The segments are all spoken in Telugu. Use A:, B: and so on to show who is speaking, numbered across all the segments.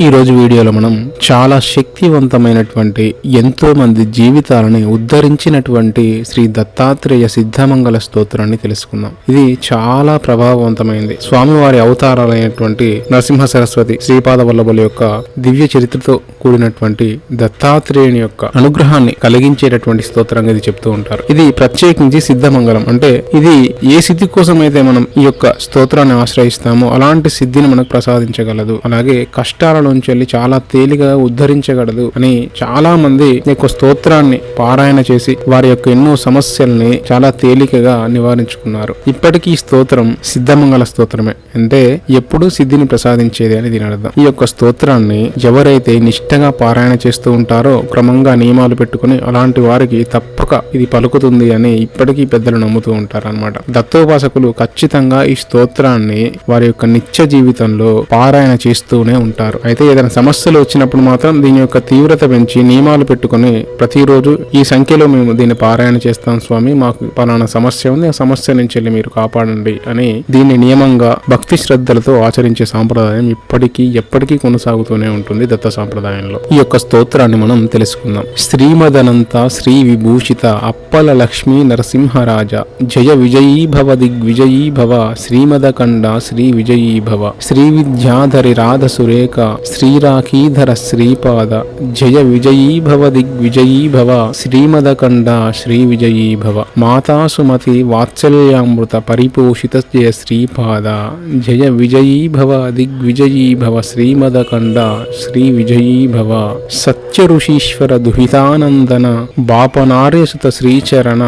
A: ఈ రోజు వీడియోలో మనం చాలా శక్తివంతమైనటువంటి ఎంతోమంది జీవితాలని ఉద్ధరించినటువంటి శ్రీ దత్తాత్రేయ సిద్ధమంగళ స్తోత్రాన్ని తెలుసుకుందాం. ఇది చాలా ప్రభావవంతమైంది. స్వామివారి అవతారాలైనటువంటి నరసింహ సరస్వతి శ్రీపాద వల్లభుల యొక్క దివ్య చరిత్రతో కూడినటువంటి దత్తాత్రేయుని యొక్క అనుగ్రహాన్ని కలిగించేటటువంటి స్తోత్రంగా ఇది చెప్తూ ఉంటారు. ఇది ప్రత్యేకించి సిద్ధమంగళం. అంటే ఇది ఏ సిద్ధి కోసం అయితే మనం ఈ యొక్క స్తోత్రాన్ని ఆశ్రయిస్తామో అలాంటి సిద్ధిని మనకు ప్రసాదించగలదు. అలాగే కష్టాలను నుంచి వెళ్ళి చాలా తేలిగా ఉద్ధరించగలదు అని చాలా మంది యొక్క స్తోత్రాన్ని పారాయణ చేసి వారి యొక్క ఎన్నో సమస్యల్ని చాలా తేలికగా నివారించుకున్నారు. ఇప్పటికీ ఈ స్తోత్రం సిద్ధమంగళ స్తోత్రమే. అంటే ఎప్పుడు సిద్ధిని ప్రసాదించేది అని దీని అర్థం. ఈ యొక్క స్తోత్రాన్ని ఎవరైతే నిష్టగా పారాయణ చేస్తూ ఉంటారో క్రమంగా నియమాలు పెట్టుకుని అలాంటి వారికి తప్పక ఇది పలుకుతుంది అని ఇప్పటికీ పెద్దలు నమ్ముతూ ఉంటారు అనమాట దత్తోపాసకులు ఖచ్చితంగా ఈ స్తోత్రాన్ని వారి యొక్క నిత్య జీవితంలో పారాయణ చేస్తూనే ఉంటారు. అయితే ఏదైనా సమస్యలు వచ్చినప్పుడు మాత్రం దీని యొక్క తీవ్రత పెంచి నియమాలు పెట్టుకుని ప్రతిరోజు ఈ సంఖ్యలో మేము దీన్ని పారాయణ చేస్తాం స్వామి. మాకు పలానా సమస్య ఉంది ఆ సమస్య నుంచి వెళ్ళి మీరు కాపాడండి అని దీన్ని నియమంగా భక్తి శ్రద్ధలతో ఆచరించే సాంప్రదాయం ఇప్పటికీ ఎప్పటికీ కొనసాగుతూనే ఉంటుంది దత్త సాంప్రదాయంలో. ఈ యొక్క స్తోత్రాన్ని మనం తెలుసుకుందాం. శ్రీమదనంత శ్రీ విభూషిత అప్పల లక్ష్మీ నరసింహరాజ. జయ విజయీ భవ దిగ్విజయీ భవ శ్రీమదకండ శ్రీ విజయీ భవ శ్రీ విద్యాధరి రాధ సురేఖ. శ్రీరాఖీధర శ్రీపాద జయ విజయీ భవ దిగ్విజయీ భవ శ్రీమదకండ శ్రీ విజయీ భవ మాతా సుమతి వాత్సల్యామృత పరిపోషిత జయ శ్రీపాద జయ విజయీ భవ దిగ్విజయీ భవ శ్రీమదకండ శ్రీ విజయీ భవ సత్య ఋషీశ్వర దుహితానందన బాపనార్యసుత శ్రీచరణ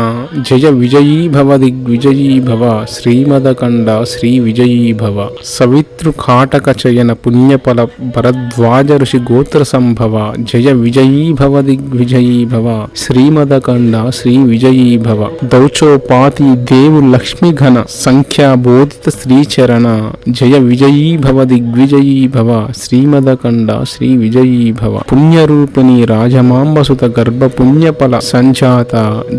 A: జయ విజయీ భవ దిగ్విజయీ భవ శ్రీమదకండ శ్రీ విజయీ భవ సవితృ కాటక చయన పుణ్యఫల భరద్వాజ ఋషి గోత్ర సంభవ జయ విజయీ భవ దిగ్విజయీ భవ శ్రీమదకండ శ్రీ విజయీ భవ దౌచోపాతి దేవు లక్ష్మి ఘన సంఖ్యా శ్రీచరణ జయ విజయీ భవ దిగ్విజయీ భవ శ్రీమదకండ శ్రీ విజయీ భవ పుణ్యరూపిణి రాజమాంబసుత గర్భ పుణ్యఫల సంజాత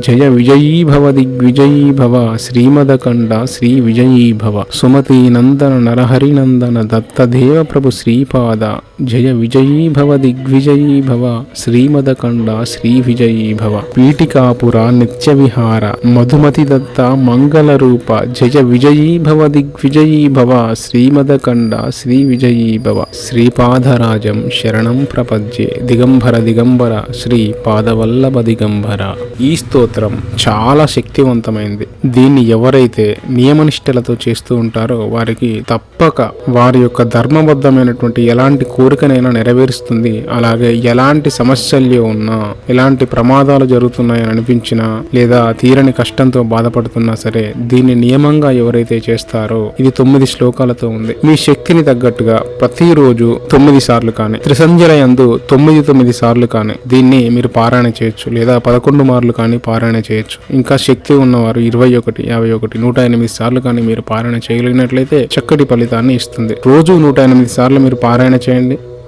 A: జయ విజయీ భవ దిగ్విజయీ భవ శ్రీమదకండ శ్రీ విజయీ భవ సుమతి నందన నరహరి నందన దత్తదేవ ప్రభు శ్రీపాద జయ విజయీ భవ దిగ్విజయీ భవ శ్రీమదకండ శ్రీ విజయీ భవ పీఠికాపుర నిత్య విహార మధుమతి దత్త మంగళ రూప జయ విజయీ భవ దిగ్విజయీ భవ శ్రీమదకండ శ్రీ విజయీ భవ శ్రీపాదరాజం శరణం ప్రపద్యే దిగంబర దిగంబర శ్రీ పాదవల్లభ దిగంబర ఈ స్తోత్రం చాలా శక్తివంతమైంది. దీన్ని ఎవరైతే నియమనిష్టలతో చేస్తూ ఉంటారో వారికి తప్పక వారి యొక్క ధర్మబద్ధమైనటువంటి ఎలాంటి కోరికనైనా నెరవేరుస్తుంది. అలాగే ఎలాంటి సమస్యలు ఉన్నా ఎలాంటి ప్రమాదాలు జరుగుతున్నాయని అనిపించినా లేదా తీరని కష్టంతో బాధపడుతున్నా సరే దీన్ని నియమంగా ఎవరైతే చేస్తారో ఇది తొమ్మిది శ్లోకాలతో ఉంది. మీ శక్తిని తగ్గట్టుగా ప్రతిరోజు తొమ్మిది సార్లు కానీ త్రిసంజలయందు తొమ్మిది తొమ్మిది సార్లు కానీ దీన్ని మీరు పారాయణ చేయొచ్చు. లేదా పదకొండు మార్లు కానీ పారాయణ చేయొచ్చు. ఇంకా శక్తి ఉన్నవారు ఇరవై ఒకటి యాభై ఒకటి నూట ఎనిమిది సార్లు కానీ మీరు పారాయణ చేయగలిగినట్లయితే చక్కటి ఫలితాన్ని ఇస్తుంది. రోజు నూట ఎనిమిది సార్లు మీరు పారాయణ చేయండి.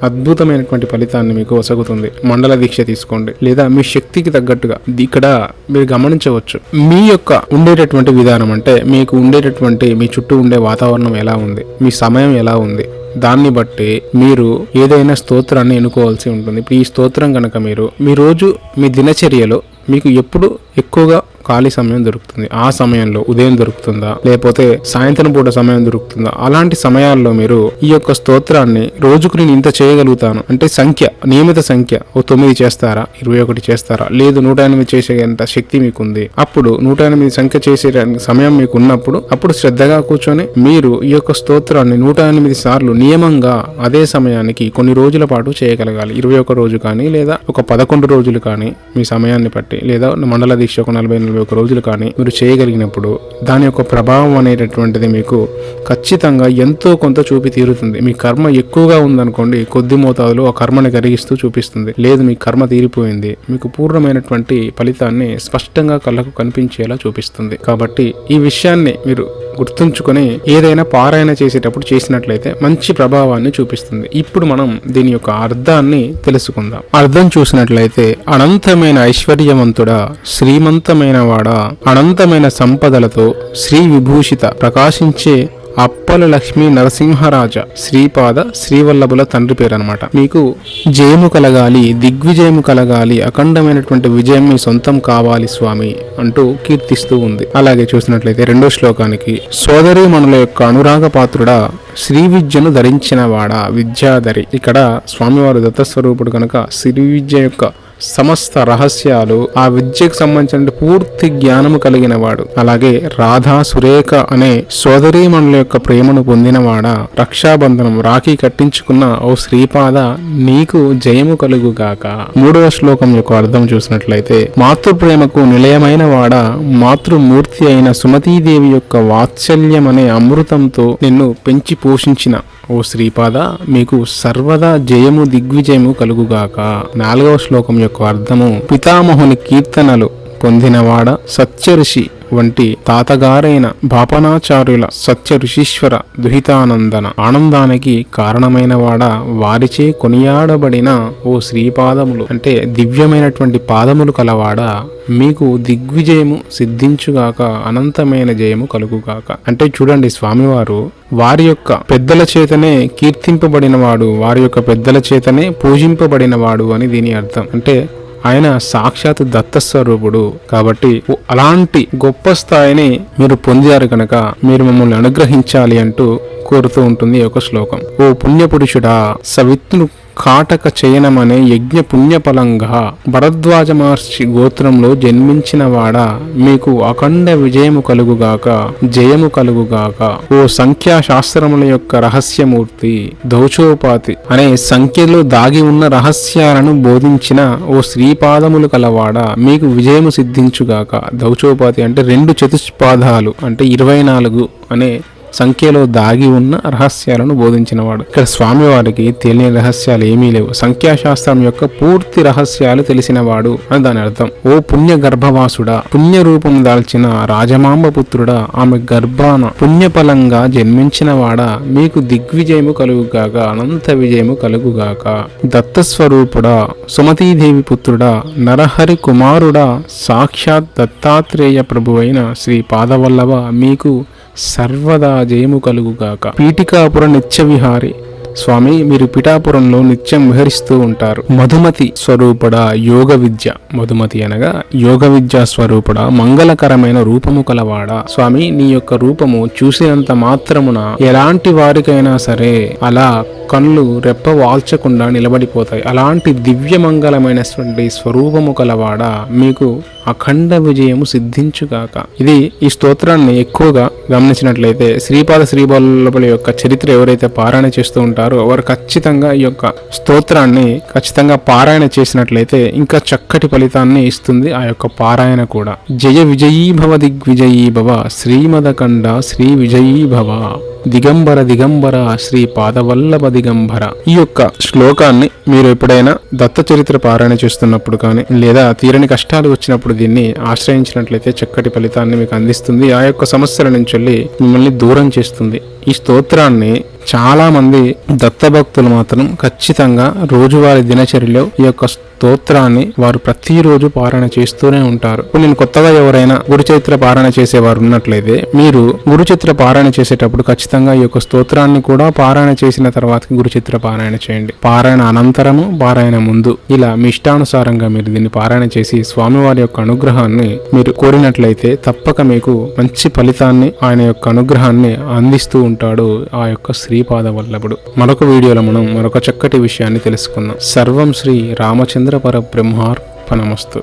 A: అద్భుతమైనటువంటి ఫలితాన్ని మీకు ఒసగుతుంది మండల దీక్ష తీసుకోండి. లేదా మీ శక్తికి తగ్గట్టుగా ఇక్కడ మీరు గమనించవచ్చు. మీ యొక్క ఉండేటటువంటి విధానం అంటే మీకు ఉండేటటువంటి మీ చుట్టూ ఉండే వాతావరణం ఎలా ఉంది? మీ సమయం ఎలా ఉంది? దాన్ని బట్టి మీరు ఏదైనా స్తోత్రాన్ని ఎన్నుకోవాల్సి ఉంటుంది. ఇప్పుడు ఈ స్తోత్రం కనుక మీరు మీ రోజు మీ దినచర్యలో మీకు ఎప్పుడు ఎక్కువగా ఖాళీ సమయం దొరుకుతుంది. ఆ సమయంలో ఉదయం దొరుకుతుందా? లేకపోతే సాయంత్రం పూట సమయం దొరుకుతుందా? అలాంటి సమయాల్లో మీరు ఈ యొక్క స్తోత్రాన్ని రోజుకు నేను ఇంత చేయగలుగుతాను. అంటే సంఖ్య నియమిత సంఖ్య ఓ తొమ్మిది చేస్తారా? ఇరవై ఒకటి చేస్తారా? లేదు నూట ఎనిమిది చేసేంత శక్తి మీకుంది. అప్పుడు నూట ఎనిమిది సంఖ్య చేసే సమయం మీకు ఉన్నప్పుడు అప్పుడు శ్రద్ధగా కూర్చొని మీరు ఈ యొక్క స్తోత్రాన్ని నూట ఎనిమిది సార్లు నియమంగా అదే సమయానికి కొన్ని రోజుల పాటు చేయగలగాలి. ఇరవై ఒక రోజు కానీ లేదా ఒక పదకొండు రోజులు కానీ మీ సమయాన్ని బట్టి లేదా మండల దీక్ష ఒక నలభై నలభై ఒక రోజులు కానీ మీరు చేయగలిగినప్పుడు దాని యొక్క ప్రభావం అనేటటువంటిది మీకు ఖచ్చితంగా ఎంతో కొంత చూపి తీరుతుంది. మీ కర్మ ఎక్కువగా ఉందనుకోండి కొద్ది మోతాదులో ఆ కర్మని కరిగిస్తూ చూపిస్తుంది. లేదు మీ కర్మ తీరిపోయింది. మీకు పూర్ణమైనటువంటి ఫలితాన్ని స్పష్టంగా కళ్ళకు కనిపించేలా చూపిస్తుంది. కాబట్టి ఈ విషయాన్ని మీరు గుర్తుంచుకొని ఏదైనా పారాయణ చేసేటప్పుడు చేసినట్లయితే మంచి ప్రభావాన్ని చూపిస్తుంది. ఇప్పుడు మనం దీని యొక్క అర్థాన్ని తెలుసుకుందాం. అర్థం చూసినట్లయితే అనంతమైన ఐశ్వర్యవంతుడా శ్రీమంతమైన వాడా అనంతమైన సంపదలతో శ్రీ విభూషిత ప్రకాశించే అప్పల లక్ష్మి నరసింహరాజ శ్రీపాద శ్రీవల్లభుల తండ్రి పేరు అనమాట మీకు జయము కలగాలి దిగ్విజయము కలగాలి అఖండమైనటువంటి విజయం మీ సొంతం కావాలి స్వామి అంటూ కీర్తిస్తూ ఉంది. అలాగే చూసినట్లయితే రెండో శ్లోకానికి సోదరి మనుల యొక్క అనురాగ పాత్రుడా శ్రీ విద్యను ధరించిన వాడా విద్యాధరి. ఇక్కడ స్వామివారు దత్తస్వరూపుడు కనుక శ్రీ విద్య యొక్క సమస్త రహస్యాలు ఆ విద్యకు సంబంధించిన పూర్తి జ్ఞానము కలిగిన వాడు అలాగే రాధా సురేఖ అనే సోదరీమణుల యొక్క ప్రేమను పొందినవాడ. రక్షాబంధనం రాఖీ కట్టించుకున్న ఓ శ్రీపాద నీకు జయము కలుగుగాక. మూడవ శ్లోకం యొక్క అర్థం చూసినట్లయితే మాతృప్రేమకు నిలయమైన వాడ మాతృమూర్తి అయిన సుమతీదేవి యొక్క వాత్సల్యం అనే అమృతంతో నిన్ను పెంచి పోషించిన. ఓ శ్రీపాద మీకు సర్వదా జయము దిగ్విజయము కలుగుగాక. నాలుగవ శ్లోకం యొక్క అర్థము పితామహుని కీర్తనలు పొందినవాడ సత్యర్షి వంటి తాతగారైన బాపనాచార్యుల సత్య ఋషీశ్వర దుహితానందన ఆనందానికి కారణమైనవాడ వారిచే కొనియాడబడిన ఓ శ్రీపాదములు. అంటే దివ్యమైనటువంటి పాదములు కలవాడ మీకు దిగ్విజయము సిద్ధించుగాక అనంతమైన జయము కలుగుగాక. అంటే చూడండి స్వామివారు వారి యొక్క పెద్దల చేతనే కీర్తింపబడినవాడు వారి యొక్క పెద్దల చేతనే పూజింపబడినవాడు అని దీని అర్థం. అంటే ఆయన సాక్షాత్ దత్తస్వరూపుడు కాబట్టి అలాంటి గొప్ప స్థాయిని మీరు పొందారు కనుక మీరు మమ్మల్ని అనుగ్రహించాలి అంటూ కోరుతూ ఉంటుంది ఒక శ్లోకం. ఓ పుణ్యపురుషుడా సవిత్ను కాటక చయనమనే యజ్ఞ పుణ్యఫలంగా భరద్వాజ మహర్షి గోత్రంలో జన్మించినవాడా? మీకు అఖండ విజయము కలుగుగాక జయము కలుగుగాక. ఓ సంఖ్యా శాస్త్రముల యొక్క రహస్యమూర్తి దౌచోపాతి అనే సంఖ్యలో దాగి ఉన్న రహస్యాలను బోధించిన ఓ శ్రీపాదములు కలవాడా? మీకు విజయము సిద్ధించుగాక. దౌచోపాతి అంటే రెండు చతుష్పాదాలు అంటే ఇరవై నాలుగు అనే సంఖ్యలో దాగి ఉన్న రహస్యాలను బోధించినవాడు. ఇక్కడ స్వామివారికి తెలియని రహస్యాలు ఏమీ లేవు. సంఖ్యాశాస్త్రం యొక్క పూర్తి రహస్యాలు తెలిసినవాడు అని దాని అర్థం. ఓ పుణ్య గర్భవాసుడా పుణ్య రూపం దాల్చిన రాజమాంబ పుత్రుడా ఆమె గర్భాన పుణ్యఫలంగా జన్మించినవాడా మీకు దిగ్విజయము కలుగుగాక అనంత విజయము కలుగుగాక. దత్తస్వరూపుడా సుమతీదేవి పుత్రుడా నరహరి కుమారుడా సాక్షాత్ దత్తాత్రేయ ప్రభువైన శ్రీ పాదవల్లభ మీకు సర్వదా జయము కలుగుగాక. పీఠికాపుర నిత్య విహారి స్వామి మీరు పిఠాపురంలో నిత్యం విహరిస్తూ ఉంటారు. మధుమతి స్వరూపుడ యోగ విద్య. మధుమతి అనగా యోగ విద్య స్వరూపుడ మంగళకరమైన రూపము కలవాడ. స్వామి నీ యొక్క రూపము చూసినంత మాత్రమున ఎలాంటి వారికైనా సరే అలా కళ్ళు రెప్ప వాల్చకుండా నిలబడిపోతాయి. అలాంటి దివ్యమంగళమైనటువంటి స్వరూపము కలవాడ మీకు అఖండ విజయము సిద్ధించుగాక. ఇది ఈ స్తోత్రాన్ని ఎక్కువగా గమనించినట్లయితే శ్రీపాద శ్రీబాలుల యొక్క చరిత్ర ఎవరైతే పారాయణ చేస్తూ ఉంటారో వారు ఖచ్చితంగా ఈ యొక్క స్తోత్రాన్ని ఖచ్చితంగా పారాయణ చేసినట్లయితే ఇంకా చక్కటి ఫలితాన్ని ఇస్తుంది ఆ యొక్క పారాయణ కూడా. జయ విజయీభవ దిగ్విజయీభవ దిగ్విజయీ శ్రీమదకండ శ్రీ విజయీభవ దిగంబర దిగంబర శ్రీ పాదవల్లభ దిగంబర. ఈ యొక్క శ్లోకాన్ని మీరు ఎప్పుడైనా దత్త చరిత్ర పారాయణ చేస్తున్నప్పుడు కానీ లేదా తీరని కష్టాలు వచ్చినప్పుడు దీన్ని ఆశ్రయించినట్లయితే చక్కటి ఫలితాన్ని మీకు అందిస్తుంది. ఆ యొక్క సమస్యల నుంచి మిమ్మల్ని దూరం చేస్తుంది. ఈ స్తోత్రాన్ని చాలామంది దత్తభక్తులు మాత్రం ఖచ్చితంగా రోజువారి దినచర్యలో ఈ యొక్క స్తోత్రాన్ని వారు ప్రతిరోజు పారాయణ చేస్తూనే ఉంటారు. నేను కొత్తగా ఎవరైనా గురుచరిత్ర పారాయణ చేసేవారు ఉన్నట్లయితే మీరు గురుచిత్ర పారాయణ చేసేటప్పుడు ఖచ్చితంగా ఈ యొక్క స్తోత్రాన్ని కూడా పారాయణ చేసిన తర్వాత గురుచిత్ర పారాయణ చేయండి. పారాయణ అనంతరము పారాయణ ముందు. ఇలా మీ ఇష్టానుసారంగా మీరు దీన్ని పారాయణ చేసి స్వామివారి యొక్క అనుగ్రహాన్ని మీరు కోరినట్లయితే తప్పక మీకు మంచి ఫలితాన్ని ఆయన యొక్క అనుగ్రహాన్ని అందిస్తూ ఉంటాడు ఆ యొక్క శ్రీపాద వల్లభుడు. మరొక వీడియోలో మనం మరొక చక్కటి విషయాన్ని తెలుసుకుందాం. సర్వం శ్రీ రామచంద్ర పర